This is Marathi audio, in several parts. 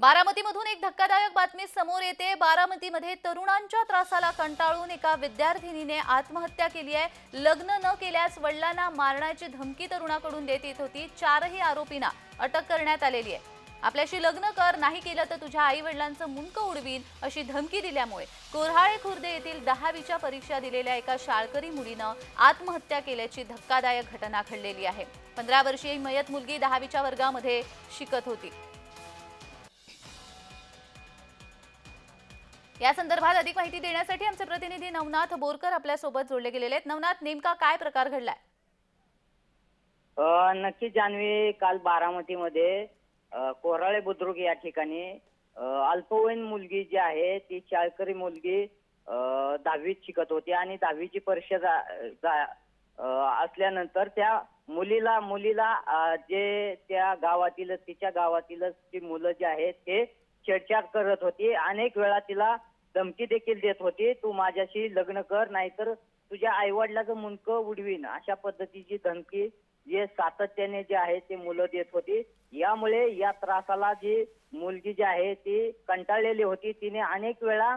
बारामतीमधून एक धक्कादायक बातमी समोर येते. बारामतीमध्ये तरुणांच्या त्रासाला कंटाळून एका विद्यार्थिनीने आत्महत्या केली आहे. लग्न न केल्यास वडिलांना मारण्याची धमकी तरुणाकडून देत येत होती. चारही आरोपींना अटक करण्यात आलेली आहे. आपल्याशी लग्न कर नाही केलं तर तुझ्या आई वडिलांचं मुंडकं उडवीन अशी धमकी दिल्यामुळे कोऱ्हाळे खुर्द येथील दहावीच्या परीक्षा दिलेल्या एका शाळकरी मुलीनं आत्महत्या केल्याची धक्कादायक घटना घडलेली आहे. पंधरा वर्षीय मयत मुलगी दहावीच्या वर्गामध्ये शिकत होती. या संदर्भात अधिक माहिती देण्यासाठी आमचे प्रतिनिधी नवनाथ बोरकर आपल्यासोबत जोडले गेलेले आहेत. नवनाथ नेमका काय प्रकार घडलाय? नक्की जान्हवी काल बारामतीमध्ये कोराळे बुद्रुक या ठिकाणी अल्पवयीन मुलगी जी आहे ती शाळकरी मुलगी दहावीत शिकत होती आणि दहावीची परीक्षा जा- असल्यानंतर त्या मुलीला मुलीला जे त्या गावातील तिच्या गावातीलच ती मुलं जी आहेत ते छेडछाड करत होती. अनेक वेळा तिला धमकी देखील देत होती. तू माझ्याशी लग्न कर नाहीतर तुझ्या आईवडिलाचं मुंडकं उडवीन. अशा पद्धतीची धमकी जे सातत्याने जे आहे ते मुलं देत होती. यामुळे या त्रासाला जी मुलगी जी आहे ती कंटाळलेली होती. तिने अनेक वेळा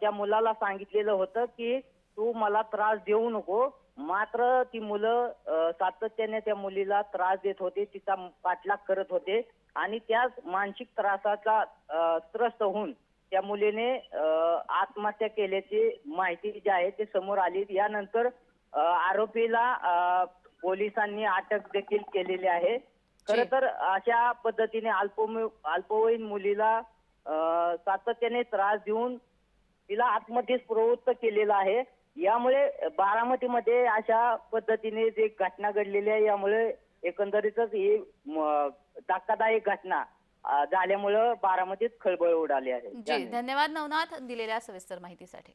त्या मुलाला सांगितलेलं होतं की तू मला त्रास देऊ नको. मात्र ती मुलं सातत्याने त्या मुलीला त्रास देत होते. तिचा पाठलाग करत होते. आणि त्याच मानसिक त्रासाचा त्रस्त होऊन त्या मुलीने आत्महत्या केल्याची माहिती जी आहे ते समोर आली. यानंतर आरोपीला पोलिसांनी अटक देखील केलेली आहे. खर तर अशा पद्धतीने अल्प अल्पवयीन मुलीला अ, सातत्याने त्रास देऊन तिला आत्महत्येस प्रवृत्त केलेला आहे. यामुळे बारामतीमध्ये अशा पद्धतीने जे घटना घडलेली आहे यामुळे एकंदरीतच ही धक्कादायक घटना झाल्यामुळं बारामतीत खळबळ उडाली आहे. जी धन्यवाद नवनाथ दिलेल्या सविस्तर माहितीसाठी.